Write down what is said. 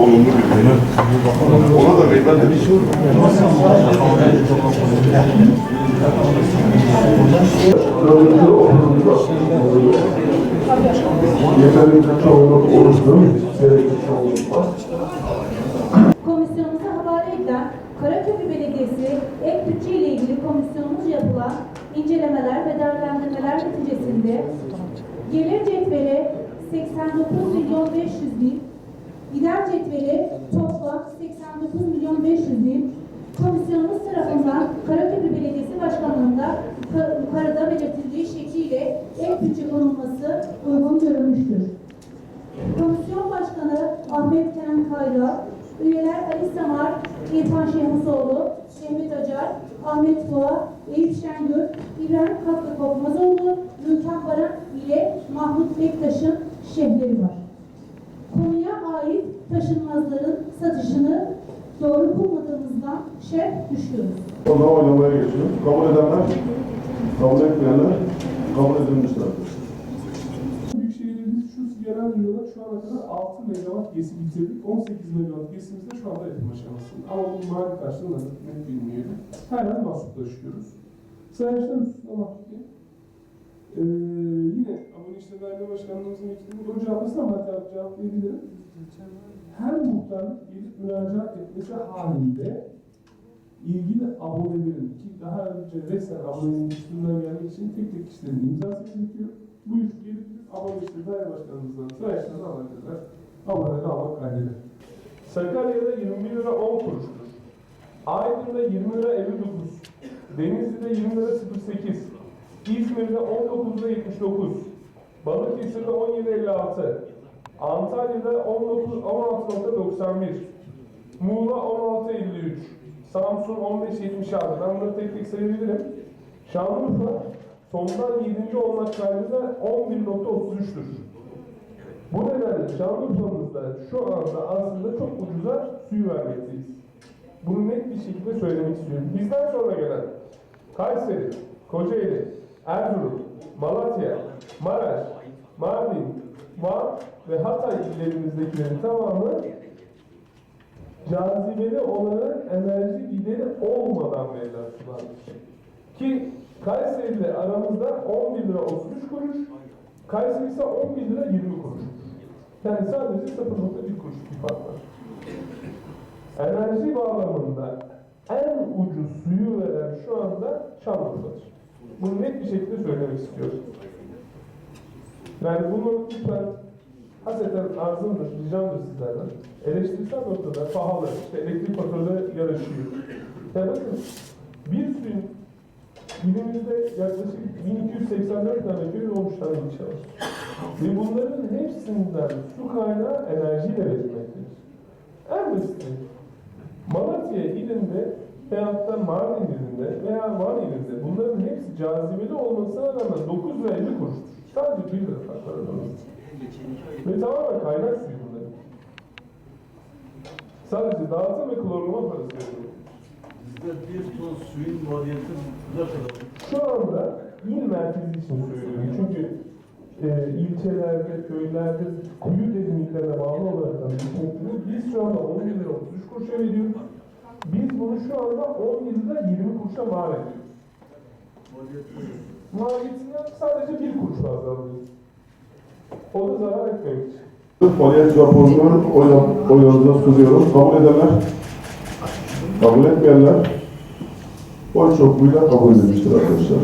Olumlu bir. Ona da. Komisyonumuza havale edilen Karaköprü Belediyesi ek bütçe ile ilgili komisyonumuz yapılan incelemeler ve değerlendirmeler neticesinde gelir cetveli 89 milyon 500 bin, gider cetveli toplam 89 milyon 500 bin, komisyonumuz tarafından Karaköprü Belediyesi Başkanlığı'nda yuka- yukarıda belirtildiği şekliyle ek bütçe konulması uygun görülmüştür. Komisyon Başkanı Ahmet Kenan Kayra, üyeler Ali Samar, İrfan Şehmusoğlu, Şehmet Acar, Ahmet Boğa, Eyüp Şengül, İbrahim Katlı Korkmazoğlu, Gülten Baran ile Mahmut Bektaş'ın şehirleri var. Konuya ait taşınmazların satışını doğru bulmadığımızdan şerh düşüyoruz. Ondan oylamaya geçiyoruz. Kabul edenler, kabul etmeyenler kabul şu şu ana kadar 6 megawatt gesi bitirdik. 18 megawatt gesimiz de şu anda yapım aşamasında. Ama bu mali karşılığı net bilmiyorum. Her an mahsuplaşıyoruz. Sayaçlar üstüne mahkeme. Ee, yine Abone İşleri Daire Başkanlığımızın ekibinin bunu cevaplasın ama hatta cevaplayabilirim. Her muhtarlık gelip müracaat etmesi halinde ilgili abonelerin ki daha önce resmen abonenin üstünden gelmek için tek tek kişilerin imzası gerekiyor. Bu abone işte daire başkanımızdan sayaçlarını alana kadar aboneleri almak kaydedilir. Sakarya'da 21 lira 10 kuruştur. Aydın'da 20 lira 59. Denizli'de 20 lira 08. İzmir'de 19 lira 79. Balıkesir'de 17 56. Antalya'da 19 16.91. Muğla 16.53. Samsun 15.76. Ben bunları tek tek sayabilirim. Şanlıurfa sondan 7. olmak kaydıyla 11.33'tür. Bu nedenle Şanlıurfa'mızda şu anda aslında çok ucuza suyu vermekteyiz. Bunu net bir şekilde söylemek istiyorum. Bizden sonra gelen Kayseri, Kocaeli, Erzurum, Malatya, Maraş, Mardin, Van ve Hatay illerimizdekilerin tamamı cazibeli olarak enerji gideri olmadan verilen sulardır. Ki Kayseri ile aramızda 11 lira 33 kuruş, Kayseri ise 11 lira 20 kuruş. Yani sadece 0.1 kuruş bir fark var. Enerji bağlamında en ucuz suyu veren şu anda Şanlıurfa'dır. Bunu net bir şekilde söylemek istiyorum. Yani bunu lütfen hasreten arzımdır, ricamdır sizlerden. Eleştirisel noktada pahalı, işte elektrik faturaları yarışıyor. Yani bakın, bir suyun ilimizde yaklaşık 1284 tane köy ve 13 tane. Ve bunların hepsinden su kaynağı enerjiyle verilmektedir. En basiti, Malatya ilinde veyahut da Mardin ilinde veya Van ilinde bunların hepsi cazibeli olmasına rağmen 9 lira 50 kuruştur. Sadece 1 lira fark var aramızda. Ve tamamen kaynak suyu bunların. Sadece dağıtım ve klorlama parası veriyor. Bir ton suyun maliyeti ne kadar? Şu anda il merkezi için söylüyorum. Çünkü e, ilçelerde, köylerde kuyu derinliklerine bağlı olarak da biz şu anda 10 lira 33 kuruşa veriyoruz. Biz bunu şu anda 10 lira 20 kuruşa mal ediyoruz. Maliyeti Maliyetinden sadece bir kuruş fazla alıyoruz. O da zarar etmemek için. Faaliyet raporunu oyla- oylarınıza sunuyorum. Kabul edenler, kabul etmeyenler oy çokluğuyla kabul edilmiştir arkadaşlar.